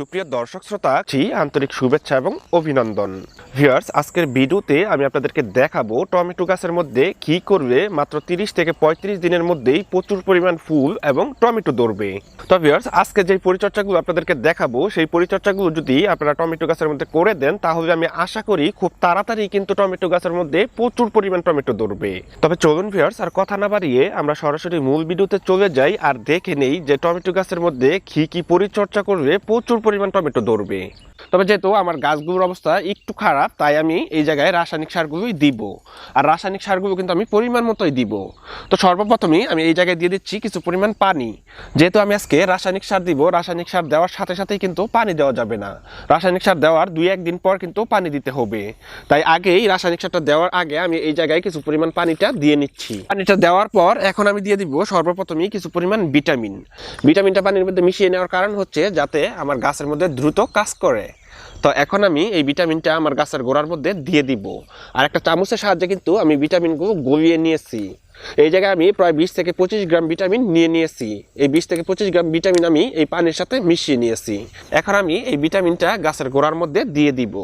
সুপ্রিয় দর্শক শ্রোতা জি আন্তরিক শুভেচ্ছা এবং অভিনন্দন। ভিউয়ার্স, আজকের ভিডিওতে আমি আপনাদেরকে দেখাবো টমেটো গাছের মধ্যে কি করলে মাত্র 30 থেকে 35 দিনের মধ্যেই প্রচুর পরিমাণ ফুল এবং টমেটো ধরবে। তো ভিউয়ার্স, আজকে যে পরিচর্যাগুলো আপনাদেরকে দেখাবো, সেই পরিচর্যাগুলো যদি আপনারা টমেটো গাছের মধ্যে করে দেন, তাহলে আমি আশা করি খুব তাড়াতাড়ি কিন্তু টমেটো গাছের মধ্যে প্রচুর পরিমাণ টমেটো ধরবে। তবে চলুন ভিউয়ার্স, আর কথা না বাড়িয়ে আমরা সরাসরি মূল ভিডিওতে চলে যাই আর দেখে নেই যে টমেটো গাছের মধ্যে কি কি পরিচর্যা করলে প্রচুর পরিমাণ টমেটো ধরবে। তবে যেহেতু আমার গাছগুলোর অবস্থা একটু খারাপ, তাই আমি এই জায়গায় রাসায়নিক সারগুলোই দিব। আর রাসায়নিক সারগুলো কিন্তু আমি পরিমাণ মতোই দিব। তো সর্বপ্রথমেই আমি এই জায়গায় দিয়ে দিচ্ছি কিছু পরিমাণ পানি। যেহেতু আমি আজকে রাসায়নিক সার দিব, রাসায়নিক সার দেওয়ার সাথে সাথেই কিন্তু পানি দেওয়া যাবে না। রাসায়নিক সার দেওয়ার দুই একদিন পর কিন্তু পানি দিতে হবে। তাই আগেই রাসায়নিক সারটা দেওয়ার আগে আমি এই জায়গায় কিছু পরিমাণ পানিটা দিয়ে নিচ্ছি। পানিটা দেওয়ার পর এখন আমি দিয়ে দিব সর্বপ্রথমেই কিছু পরিমাণ ভিটামিন। ভিটামিনটা পানির মধ্যে মিশিয়ে নেওয়ার কারণ হচ্ছে যাতে আমার গাছের মধ্যে দ্রুত কাজ করে। তো এখন আমি এই ভিটামিনটা আমার গাছের গোড়ার মধ্যে দিয়ে দিব। আর একটা চামচের সাহায্যে কিন্তু আমি ভিটামিনগুলো গলিয়ে নিয়েছি। এই জায়গায় আমি প্রায় বিশ থেকে পঁচিশ গ্রাম ভিটামিন নিয়ে নিয়েছি। এই বিশ থেকে পঁচিশ গ্রাম ভিটামিন আমি এই পানির সাথে মিশিয়ে নিয়েছি। এখন আমি এই ভিটামিনটা গাছের গোড়ার মধ্যে দিয়ে দিব।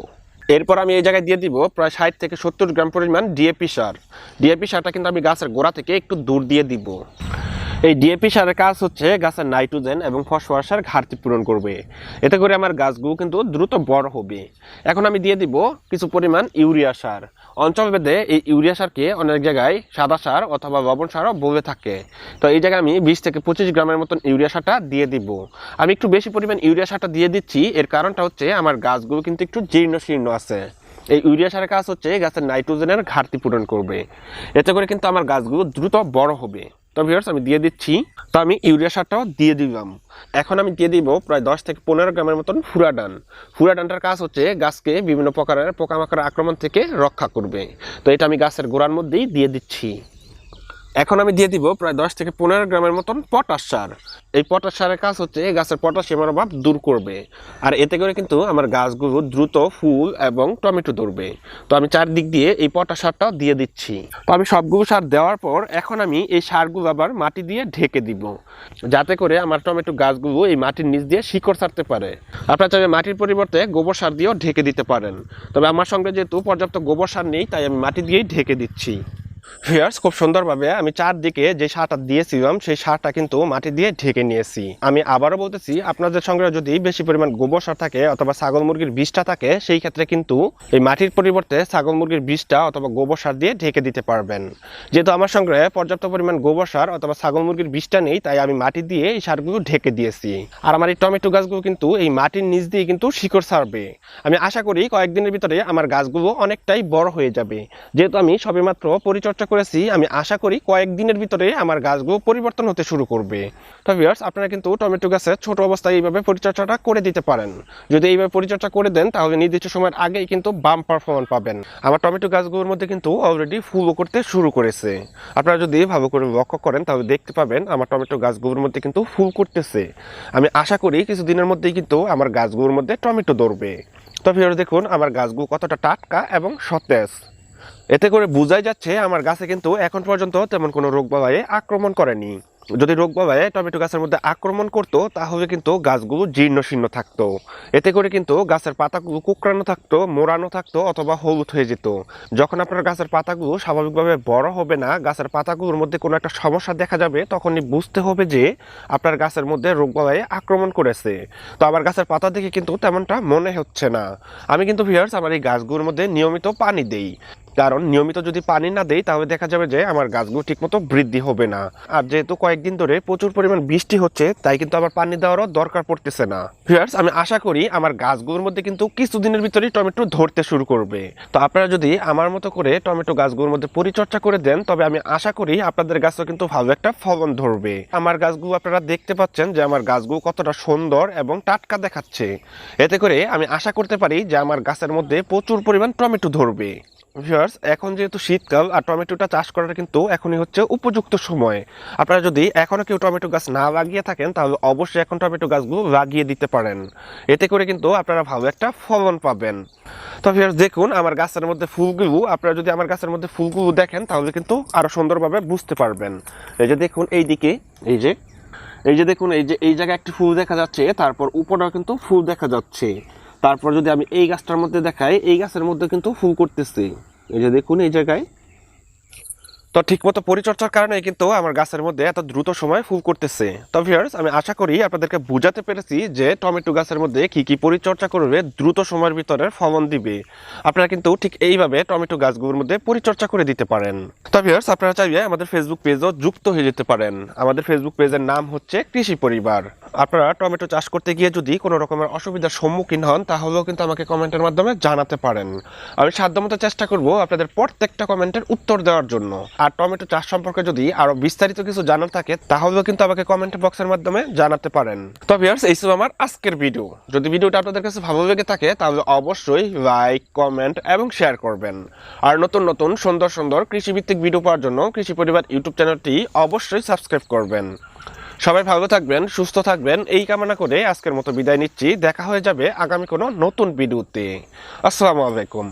এরপর আমি এই জায়গায় দিয়ে দিব প্রায় ষাট থেকে সত্তর গ্রাম পরিমাণ ডিএপি সার। ডিএপি সারটা কিন্তু আমি গাছের গোড়া থেকে একটু দূর দিয়ে দিব। এই ডিএপি সারের কাজ হচ্ছে গাছের নাইট্রোজেন এবং ফসফরাসের ঘাটতি পূরণ করবে। এতে করে আমার গাছগুলো কিন্তু দ্রুত বড় হবে। এখন আমি দিয়ে দিব কিছু পরিমাণ ইউরিয়া সার। অঞ্চলভেদে এই ইউরিয়া সারকে অনেক জায়গায় সাদা সার অথবা লবণ সারও বলে থাকে। তো এই জায়গায় আমি বিশ থেকে পঁচিশ গ্রামের মতন ইউরিয়া সারটা দিয়ে দিব। আমি একটু বেশি পরিমাণ ইউরিয়া সারটা দিয়ে দিচ্ছি। এর কারণটা হচ্ছে আমার গাছগুলো কিন্তু একটু জীর্ণ শীর্ণ আছে। এই ইউরিয়া সারের কাজ হচ্ছে গাছের নাইট্রোজেনের ঘাটতি পূরণ করবে। এতে করে কিন্তু আমার গাছগুলো দ্রুত বড় হবে। তো ভিউয়ার্স আমি দিয়ে দিচ্ছি। তো আমি ইউরিয়া সারটাও দিয়ে দিলাম। এখন আমি দিয়ে দিব প্রায় দশ থেকে পনেরো গ্রামের মতন ফুরাডান ফুরাডানটার কাজ হচ্ছে গাছকে বিভিন্ন প্রকারের পোকামাকড়ের আক্রমণ থেকে রক্ষা করবে। তো এটা আমি গাছের গোড়ার মধ্যেই দিয়ে দিচ্ছি। এখন আমি দিয়ে দিব প্রায় দশ থেকে পনেরো গ্রামের মতন পটাশ সার। এই পটাশ সারের কাজ হচ্ছে গাছের পটাশিয়ামের অভাব দূর করবে। আর এতে করে কিন্তু আমার গাছগুলো দ্রুত ফুল এবং টমেটো ধরবে। তো আমি চারদিক দিয়ে এই পটাশ সারটাও দিয়ে দিচ্ছি। তো আমি সবগুলো সার দেওয়ার পর এখন আমি এই সারগুলো আবার মাটি দিয়ে ঢেকে দিব। যাতে করে আমার টমেটো গাছগুলো এই মাটির নিচ দিয়ে শিকড় ছাড়তে পারে। আপনারা চাইলে মাটির পরিবর্তে গোবর সার দিয়েও ঢেকে দিতে পারেন। তবে আমার সঙ্গে যেহেতু পর্যাপ্ত গোবর সার নেই, তাই আমি মাটি দিয়েই ঢেকে দিচ্ছি। ভিউয়ার্স খুব সুন্দরভাবে আমি চারদিকে যে সারটা দিয়েছিলাম, সেই সারটা কিন্তু মাটি দিয়ে ঢেকে নিয়েছি। আমি আবারও বলতেছি, আপনাদের সঙ্গে যদি বেশি পরিমাণ গোবর সার থাকে অথবা ছাগল মুরগির বীজটা থাকে, সেই ক্ষেত্রে কিন্তু এই মাটির পরিবর্তে ছাগল মুরগির বীজটা অথবা গোবর সার দিয়ে ঢেকে দিতে পারবেন। যেহেতু আমার সঙ্গে পর্যাপ্ত পরিমাণ গোবর সার অথবা ছাগল মুরগির বীজটা নেই, তাই আমি মাটি দিয়ে এই সারগুলো ঢেকে দিয়েছি। আর আমার এই টমেটো গাছগুলো কিন্তু এই মাটির নিচ দিয়ে কিন্তু শিকড় ছাড়বে। আমি আশা করি কয়েকদিনের ভিতরে আমার গাছগুলো অনেকটাই বড় হয়ে যাবে। যেহেতু আমি সবেমাত্র পরিচর্যা করেছি, আমি আশা করি কয়েকদিনের ভিতরে আমার গাছগুলো পরিবর্তন হতে শুরু করবে। তো ভিউয়ার্স আপনারা কিন্তু টমেটো গাছের ছোট অবস্থায় এইভাবে পরিচর্যাটা করে দিতে পারেন। যদি এইভাবে পরিচর্যা করে দেন, তাহলে নির্দিষ্ট সময়ের আগেই কিন্তু বাম পারফরমেন্স পাবেন। আমার টমেটো গাছগুলোর মধ্যে কিন্তু অলরেডি ফুলও করতে শুরু করেছে। আপনারা যদি ভালো করে লক্ষ্য করেন, তাহলে দেখতে পাবেন আমার টমেটো গাছগুলোর মধ্যে কিন্তু ফুল করতেছে। আমি আশা করি কিছুদিনের মধ্যেই কিন্তু আমার গাছগুলোর মধ্যে টমেটো ধরবে। তো ভিউয়ার্স দেখুন, আমার গাছগুলো কতটা টাটকা এবং সতেজ। এতে করে বোঝাই যাচ্ছে আমার গাছে কিন্তু এখন পর্যন্ত তেমন কোনো রোগ বাবায়ে আক্রমণ করেনি। যদি রোগ বাবায়ে টমেটো গাছের মধ্যে আক্রমণ করতো, তাহলে কিন্তু গাছগুলো জীর্ণ শীর্ণ থাকতো। এতে করে কিন্তু গাছের পাতাগুলো কুকরানো থাকতো, মোড়ানো থাকতো অথবা হলুদ হয়ে যেত। যখন আপনার গাছের পাতাগুলো স্বাভাবিকভাবে বড় হবে না, গাছের পাতাগুলোর মধ্যে কোনো একটা সমস্যা দেখা যাবে, তখনই বুঝতে হবে যে আপনার গাছের মধ্যে রোগ বাবায়ে আক্রমণ করেছে। তো আমার গাছের পাতা দেখে কিন্তু তেমনটা মনে হচ্ছে না। আমি কিন্তু ভিয়ার্স আমার এই গাছগুলোর মধ্যে নিয়মিত পানি দেই। কারণ নিয়মিত যদি পানি না দেই, তাহলে দেখা যাবে যে আমার গাছগুলো ঠিকমতো বৃদ্ধি হবে না। আর যেহেতু কয়েকদিন ধরে প্রচুর পরিমাণ বৃষ্টি হচ্ছে, তাই কিন্তু আমার পানি দেওয়ারও দরকার পড়তেছে না। ভিউয়ার্স আমি আশা করি আমার গাছগুলোর মধ্যে কিন্তু কিছুদিনের ভিতরেই টমেটো ধরতে শুরু করবে। তো আপনারা যদি আমার মতো করে টমেটো গাছগুলোর মধ্যে পরিচর্যা করে দেন, তবে আমি আশা করি আপনাদের গাছও কিন্তু ভালো একটা ফলন ধরবে। আমার গাছগুলো আপনারা দেখতে পাচ্ছেন যে আমার গাছগুলো কতটা সুন্দর এবং টাটকা দেখাচ্ছে। এতে করে আমি আশা করতে পারি যে আমার গাছের মধ্যে প্রচুর পরিমাণ টমেটো ধরবে। ভিউয়ার্স, এখন যেহেতু শীতকাল, আর টমেটোটা চাষ করার কিন্তু এখনই হচ্ছে উপযুক্ত সময়। আপনারা যদি এখনও কেউ টমেটো গাছ না লাগিয়ে থাকেন, তাহলে অবশ্যই এখন টমেটো গাছগুলো লাগিয়ে দিতে পারেন। এতে করে কিন্তু আপনারা ভালো একটা ফলন পাবেন। তো ভিউয়ার্স, দেখুন, আমার গাছের মধ্যে ফুলগুলো, আপনারা যদি আমার গাছের মধ্যে ফুলগুলো দেখেন, তাহলে কিন্তু আরও সুন্দরভাবে বুঝতে পারবেন। এই যে দেখুন এই দিকে এই যে এই যে দেখুন, এই যে, এই জায়গায় একটি ফুল দেখা যাচ্ছে, তারপর উপরেও কিন্তু ফুল দেখা যাচ্ছে। তারপর যদি আমি এই গাছটার মধ্যে দেখাই, এই গাছের মধ্যে কিন্তু ফুল করতেছে। এই যে দেখুন, এই জায়গায় তো ঠিকমতো পরিচর্যার কারণে কিন্তু আমার গাছের মধ্যে এত দ্রুত সময় ফুল করতেছে। তো ভিউয়ার্স আমি আশা করি আপনাদেরকে বুঝাতে পেরেছি যে টমেটো গাছের মধ্যে কি কি পরিচর্যা করবে, দ্রুত সময়ের ভিতরে ফলন দিবে। আপনারা কিন্তু ঠিক এইভাবে টমেটো গাছগুলোর মধ্যে পরিচর্যা করে দিতে পারেন। তো ভিউয়ার্স আপনারা চাইলে আমাদের ফেসবুক পেজও যুক্ত হয়ে যেতে পারেন। আমাদের ফেসবুক পেজের নাম হচ্ছে কৃষি পরিবার। আপনারা টমেটো চাষ করতে গিয়ে যদি কোনো রকমের অসুবিধার সম্মুখীন হন, তাহলেও কিন্তু আমাকে কমেন্টের মাধ্যমে জানাতে পারেন। আমি সাধ্যমতো চেষ্টা করব আপনাদের প্রত্যেকটা কমেন্টের উত্তর দেওয়ার জন্য। আর টমেটো চাষ সম্পর্কে যদি আরও বিস্তারিত কিছু জানার থাকে, তাহলেও কিন্তু আমাকে কমেন্ট বক্সের মাধ্যমে জানাতে পারেন। তো ভিউয়ার্স এই ছিল আমার আজকের ভিডিও যদি ভিডিওটা আপনাদের কাছে ভালো লেগে থাকে, তাহলে অবশ্যই লাইক কমেন্ট এবং শেয়ার করবেন। আর নতুন নতুন, সুন্দর সুন্দর কৃষিভিত্তিক ভিডিও পাওয়ার জন্য কৃষি পরিবার ইউটিউব চ্যানেলটি অবশ্যই সাবস্ক্রাইব করবেন। সবাই ভালো থাকবেন, সুস্থ থাকবেন, এই কামনা করে আজকের মতো বিদায় নিচ্ছি। দেখা হয়ে যাবে আগামী কোনো নতুন ভিডিওতে আসসালামু আলাইকুম।